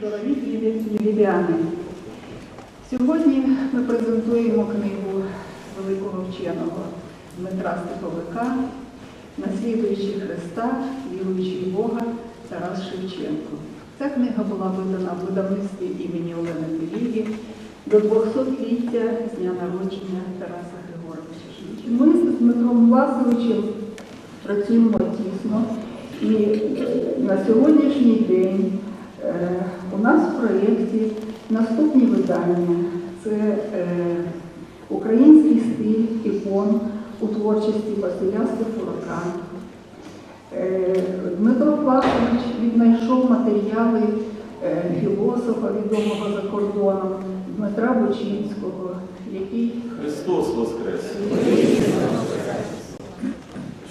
Дорогі львів'яни, сьогодні ми презентуємо книгу великого вченого Дмитра Степовика Наслідуючи Христа, віруючи Бога Тарас Шевченко. Ця книга була видана в видавництві імені Олени Пеліги до 200-ліття з дня народження Тараса Григоровича Шевченка. Ми з Дмитром Власовичем працюємо тісно. І на сьогоднішній день у нас в проєкті наступні видання. Це е, український стиль ікон у творчості Василя Стефурака. Е, Дмитро Власович віднайшов матеріали е, філософа відомого за кордоном Дмитра Бучинського, який Христос Воскрес!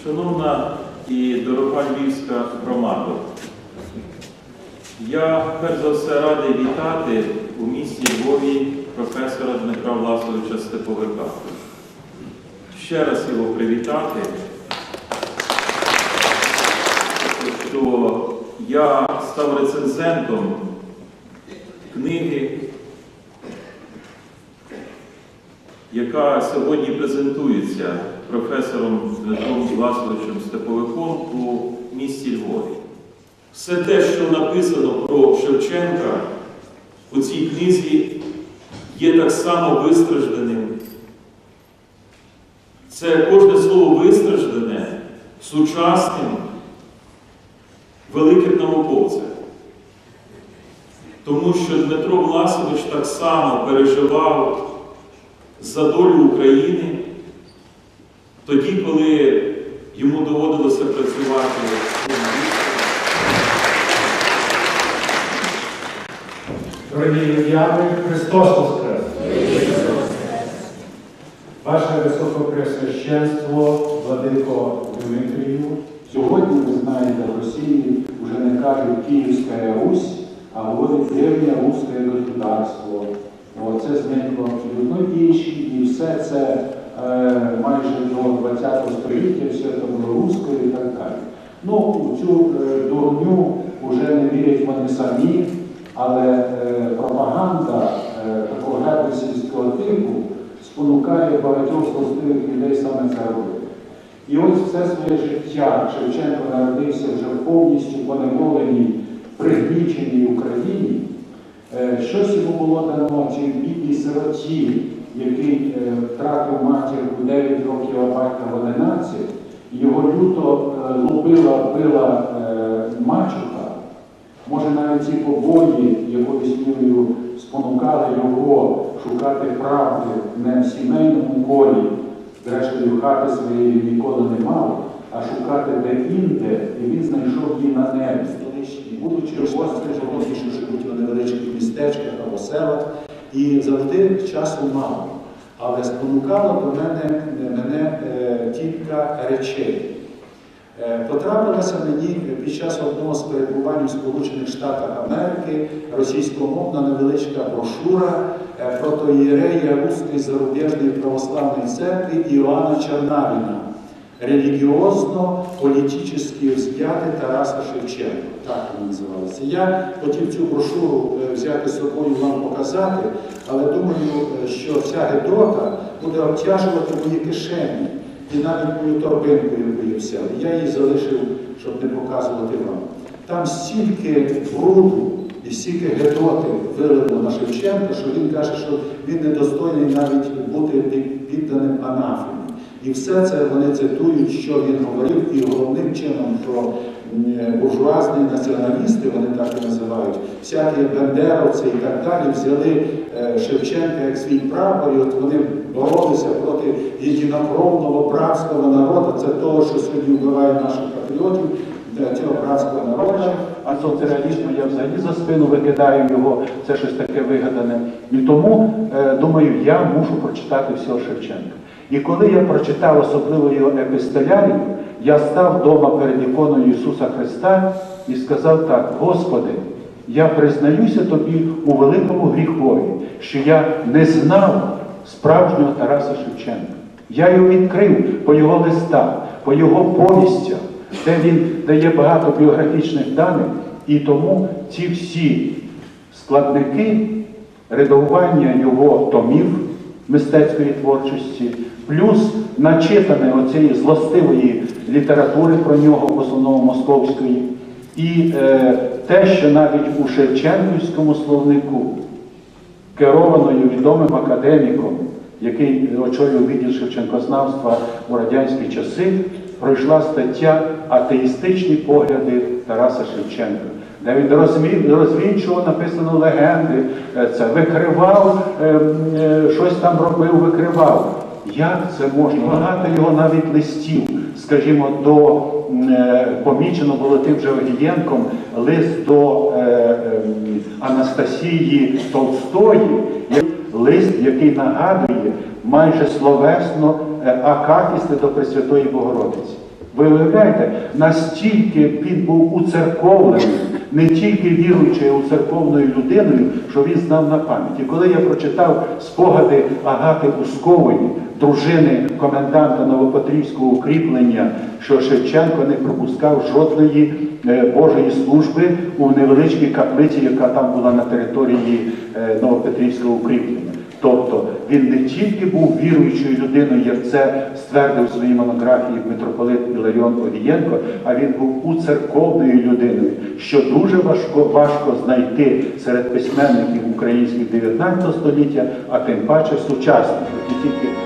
Шановна і дорога львівська громада, я перш за все радий вітати у місті Львові професора Дмитра Власовича Степовика. Ще раз його привітати, що я став рецензентом книги яка сьогодні презентується професором Дмитром Власовичем Степовиком у місті Львові. Все те, що написано про Шевченка у цій книзі, є так само вистражданим. Це кожне слово вистраждане сучасним великим науковцем. Тому що Дмитро Власович так само переживав за долю України тоді, коли йому доводилося працювати. в журналістиці. Дорогі львів'яни, Христос Воскрес! Ваше Високопреосвященство, Владико Дмитрію, Сьогодні, ви знаєте, в Росії вже не кажуть Київська Русь, а говорять древнє русське государство. Це зникло абсолютно дійші, і все це е, майже до 20 століття, все це було і так далі. Ну, цю е, дурню вже не вірять вони самі, але е, пропаганда е, такого гебельсівського типу спонукає багатьох злостивих людей саме це робити. І ось все своє життя Шевченко народився вже повністю поневоленій, пригніченій Україні. Е, Щось йому було дано цій бідній сироті, який втратив матір у 9 років, а батька в 11. Його люто лупила, била. Ці побої якоюсь мірою спонукали його шукати правди не в сімейному колі, зрештою хати своєї ніколи не мав, а шукати де-інде, і він знайшов її на небі. будучи розстрілом, що живуть в невеличких містечках або селах, і завжди часу мало. Але спонукало до мене, мене е, кілька речей. Е, Потрапилася мені під час одного з перебувань у Сполучених Штатах Америки російськомовна невеличка брошура е, протоієрея Руської зарубіжної православної церкви Іоанна Чернавіна релігіозно-політичні взгляди Тараса Шевченка. Так вона називалася. Я хотів цю брошуру е, взяти з собою вам показати, але думаю, е, що ця гедота буде обтяжувати мої кишені і навіть мою торбинку, яку я взяв. Я її залишив, щоб не показувати вам. Там стільки бруду і стільки гедоти вилило на Шевченка, що він каже, що він недостойний навіть бути під- підданим анафемі. І все це вони цитують, що він говорив, і головним чином, що буржуазні націоналісти, вони так і називають, всякі бендеровці і так далі, взяли е, Шевченка як свій прапор, і от вони боролися проти єдинокровного братського народу. Це того, що сьогодні вбиває наших патріотів, е, цього братського народу. А соціалізму я взагалі за спину викидаю його, це щось таке вигадане. І тому, е, думаю, я мушу прочитати всього Шевченка. І коли я прочитав особливо його епістолярію, я став вдома перед іконою Ісуса Христа і сказав так: Господи, я признаюся тобі у великому гріхові, що я не знав справжнього Тараса Шевченка. Я його відкрив по його листах, по його повістях, де він дає багато біографічних даних, і тому ці всі складники редагування його томів мистецької творчості, плюс начитане оцієї злостивої літератури про нього, в основному московської, і е, те, що навіть у Шевченківському словнику, керованою відомим академіком, який очолював відділ Шевченкознавства у радянські часи, пройшла стаття Атеїстичні погляди Тараса Шевченка, де він розвінчував написано легенди, е, це викривав, е, е, щось там робив, викривав. Як це можна? Багато його навіть листів, скажімо, до е, помічено було тим же Огієнком лист до е, е, Анастасії Толстої, лист, який нагадує майже словесно е, акафісти до Пресвятої Богородиці. Ви уявляєте, настільки він був уцерковлений, не тільки віруючою, у уцерковною людиною, що він знав на пам'ять. І коли я прочитав спогади Агати Ускової, дружини коменданта Новопетрівського укріплення, що Шевченко не пропускав жодної е, Божої служби у невеличкій каплиці, яка там була на території е, Новопетрівського укріплення. Тобто він не тільки був віруючою людиною, як це ствердив у своїй монографії митрополит Іларіон Орієнко, а він був уцерковною людиною, що дуже важко, важко знайти серед письменників українських 19 століття, а тим паче сучасних. Тільки